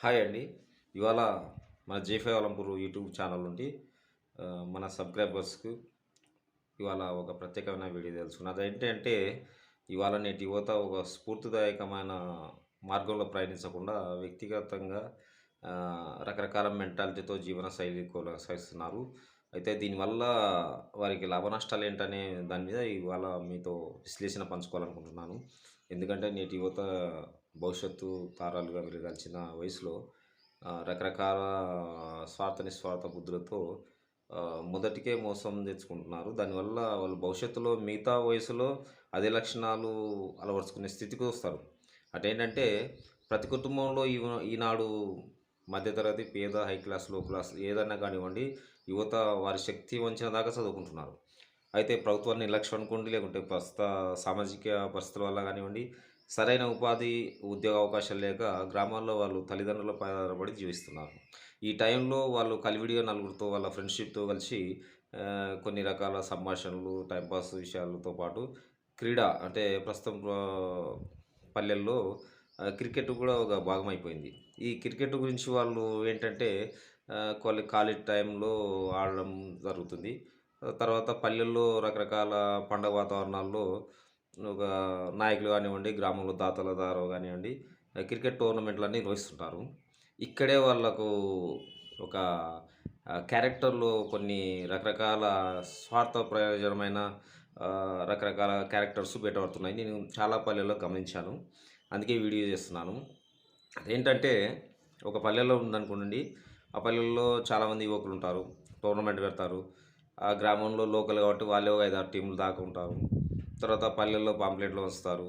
Hi అండి. ఇవాళ మన జేఫై అలంపూర్ యూట్యూబ్ ఛానల్ నుండి మన సబ్స్క్రైబర్స్కు ఇవాళ ఒక ప్రత్యేకమైన వీడియో తెలుసుకున్నది ఏంటంటే ఇవాళ నేటి యువత ఒక స్ఫూర్తిదాయకమైన మార్గంలో ప్రయాణించకుండా వ్యక్తిగతంగా రకరకాల మెంటాలిటీతో జీవన శైలి కొనసాగిస్తున్నారు. అయితే దీనివల్ల వారికి లాభ నష్టాలు ఏంటనే దాని మీద ఇవాళ మీతో విశ్లేషణ పంచుకోవాలనుకుంటున్నాను. ఎందుకంటే నేటి యువత భవిష్యత్తు తారాలుగా వెలగాల్సిన వయసులో రకరకాల స్వార్థ నిస్వార్థ బుద్ధులతో మొదటికే మోసం తెచ్చుకుంటున్నారు. దానివల్ల వాళ్ళు భవిష్యత్తులో మిగతా వయసులో అదే లక్షణాలు అలవరుచుకునే స్థితికి వస్తారు. అటేంటంటే ప్రతి కుటుంబంలో ఈ ఈనాడు మధ్యతరగతి పేద హై క్లాస్లో క్లాస్ ఏదైనా కానివ్వండి యువత వారి శక్తి వంచిన దాకా చదువుకుంటున్నారు. అయితే ప్రభుత్వాన్ని నిర్లక్ష్యం అనుకోండి లేకుంటే ప్రస్తుత సామాజిక పరిస్థితుల వల్ల కానివ్వండి సరైన ఉపాధి ఉద్యోగ అవకాశాలు లేక గ్రామాల్లో వాళ్ళు తల్లిదండ్రుల ఆధారపడి జీవిస్తున్నారు. ఈ టైంలో వాళ్ళు కలివిడిగా నలుగురితో వాళ్ళ ఫ్రెండ్షిప్తో కలిసి కొన్ని రకాల సంభాషణలు టైంపాస్ విషయాలతో పాటు క్రీడ అంటే ప్రస్తుతం పల్లెల్లో క్రికెట్ కూడా ఒక భాగం అయిపోయింది. ఈ క్రికెట్ గురించి వాళ్ళు ఏంటంటే కాలే కాలేజ్ టైంలో ఆడడం జరుగుతుంది. తర్వాత పల్లెల్లో రకరకాల పండగ వాతావరణాల్లో ఒక నాయకులు కానివ్వండి గ్రామంలో దాతల దారు కానివ్వండి క్రికెట్ క్రికెట్ టోర్నమెంట్లన్నీ నిర్వహిస్తుంటారు. ఇక్కడే వాళ్ళకు ఒక క్యారెక్టర్లో కొన్ని రకరకాల స్వార్థ ప్రయోజనమైన రకరకాల క్యారెక్టర్స్ బయటపడుతున్నాయి నేను చాలా పల్లెల్లో గమనించాను. అందుకే వీడియో చేస్తున్నాను. అదేంటంటే ఒక పల్లెల్లో ఉందనుకోండి ఆ పల్లెల్లో చాలామంది యువకులు ఉంటారు టోర్నమెంట్ పెడతారు. ఆ గ్రామంలో లోకల్ కాబట్టి వాళ్ళే ఒక ఐదారు టీంలు దాకా ఉంటారు. తర్వాత పల్లెల్లో పాంప్లెట్లు వస్తారు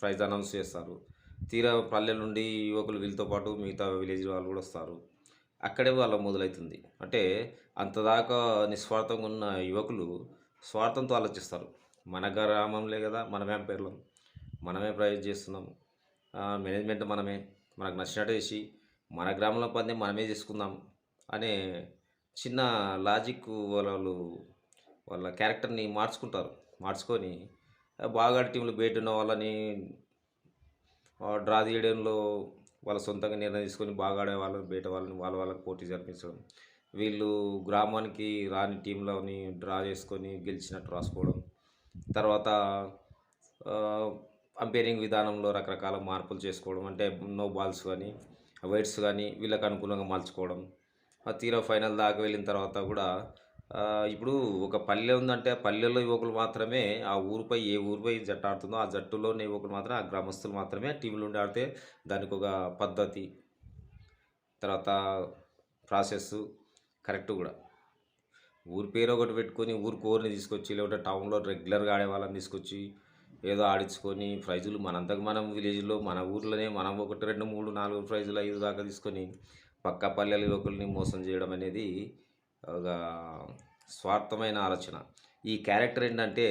ప్రైజ్ అనౌన్స్ చేస్తారు. తీరా పల్లెల నుండి యువకులు వీళ్ళతో పాటు మిగతా విలేజ్ వాళ్ళు కూడా వస్తారు. అక్కడే వాళ్ళ మొదలవుతుంది అంటే అంతదాకా నిస్వార్థంగా ఉన్న యువకులు స్వార్థంతో ఆలోచిస్తారు. మన గ్రామంలే కదా మనమే పేర్లం. మనమే ప్రైజ్ చేస్తున్నాం. మేనేజ్మెంట్ మనమే. మనకు నచ్చినట్టు చేసి మన గ్రామంలో పని మనమే చేసుకుందాం అనే చిన్న లాజిక్ వాళ్ళు వాళ్ళ క్యారెక్టర్ని మార్చుకుంటారు మార్చుకొని బాగా టీంలు బయట ఉన్న వాళ్ళని డ్రా తీయడంలో వాళ్ళ సొంతంగా నిర్ణయం తీసుకొని బాగా ఆడే వాళ్ళని బయట వాళ్ళని వాళ్ళ వాళ్ళకి పోటీ జరిపించడం వీళ్ళు గ్రామానికి రాని టీంలోని డ్రా చేసుకొని గెలిచినట్టు రాసుకోవడం తర్వాత అంపైరింగ్ విధానంలో రకరకాల మార్పులు చేసుకోవడం అంటే నో బాల్స్ కానీ వైట్స్ కానీ వీళ్ళకి అనుకూలంగా మార్చుకోవడం ఆ తీరా ఫైనల్ దాకా వెళ్ళిన తర్వాత కూడా ఇప్పుడు ఒక పల్లె ఉందంటే ఆ పల్లెల్లో యువకులు మాత్రమే ఆ ఊరిపై ఏ ఊరిపై జట్టు ఆడుతుందో ఆ జట్టులోని యువకులు మాత్రం ఆ గ్రామస్తులు మాత్రమే టీంలు ఉండి ఆడితే దానికి ఒక పద్ధతి. తర్వాత ప్రాసెస్ కరెక్ట్ కూడా. ఊరి పేరు ఒకటి పెట్టుకొని ఊరి కోరిని తీసుకొచ్చి లేకుంటే టౌన్లో రెగ్యులర్గా ఆడే వాళ్ళని తీసుకొచ్చి ఏదో ఆడించుకొని ప్రైజులు మనంతకు మనం విలేజ్లో మన ఊర్లోనే మనం ఒకటి రెండు మూడు నాలుగు ప్రైజులు ఐదు దాకా తీసుకొని పక్క పల్లెల యువకుల్ని మోసం చేయడం అనేది ఒక స్వార్థమైన ఆలోచన. ఈ క్యారెక్టర్ ఏంటంటే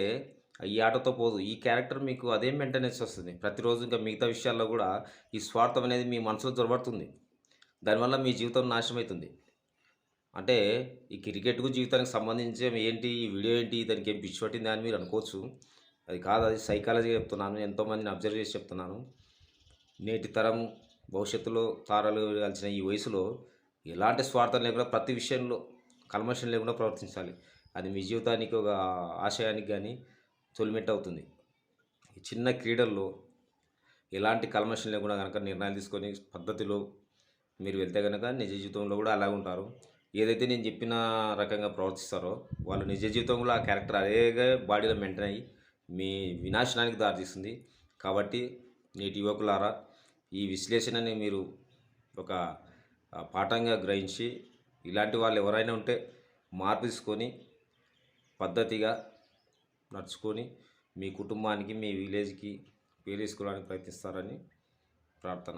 ఈ ఆటతో పోదు ఈ క్యారెక్టర్ మీకు అదే మెయింటెనెన్స్ వస్తుంది. ప్రతిరోజు ఇంకా మిగతా విషయాల్లో కూడా ఈ స్వార్థం అనేది మీ మనసులో దొరబడుతుంది దానివల్ల మీ జీవితం నాశనం అవుతుంది. అంటే ఈ క్రికెట్కు జీవితానికి సంబంధించి ఏంటి ఈ వీడియో ఏంటి దానికి ఏం పిచ్చి పట్టింది అని మీరు అనుకోవచ్చు. అది కాదు అది సైకాలజీ చెప్తున్నాను. ఎంతోమందిని అబ్జర్వ్ చేసి చెప్తున్నాను. నేటి తరం భవిష్యత్తులో తారలు కలిసిన ఈ వయసులో ఎలాంటి స్వార్థం లేకుండా ప్రతి విషయంలో కల్మషం లేకుండా ప్రవర్తించాలి. అది మీ జీవితానికి ఒక ఆశయానికి కానీ తొలిమెట్టు అవుతుంది. ఈ చిన్న క్రీడల్లో ఎలాంటి కల్మషం లేకుండా కనుక నిర్ణయాలు తీసుకొని పద్ధతిలో మీరు వెళ్తే కనుక నిజ జీవితంలో కూడా అలాగే ఉంటారు. ఏదైతే నేను చెప్పిన రకంగా ప్రవర్తిస్తారో వాళ్ళు నిజ జీవితంలో ఆ క్యారెక్టర్ అదేగా బాడీలో మెయింటైన్ అయ్యి మీ వినాశనానికి దారితీస్తుంది. కాబట్టి నేటి యువకులారా ఈ విశ్లేషణని మీరు ఒక పాఠంగా గ్రహించి ఇలాంటి వాళ్ళు ఎవరైనా ఉంటే మార్పు తీసుకొని పద్ధతిగా నడుచుకొని మీ కుటుంబానికి మీ విలేజ్కి పేరు తీసుకోవడానికి ప్రయత్నిస్తారని ప్రార్థన.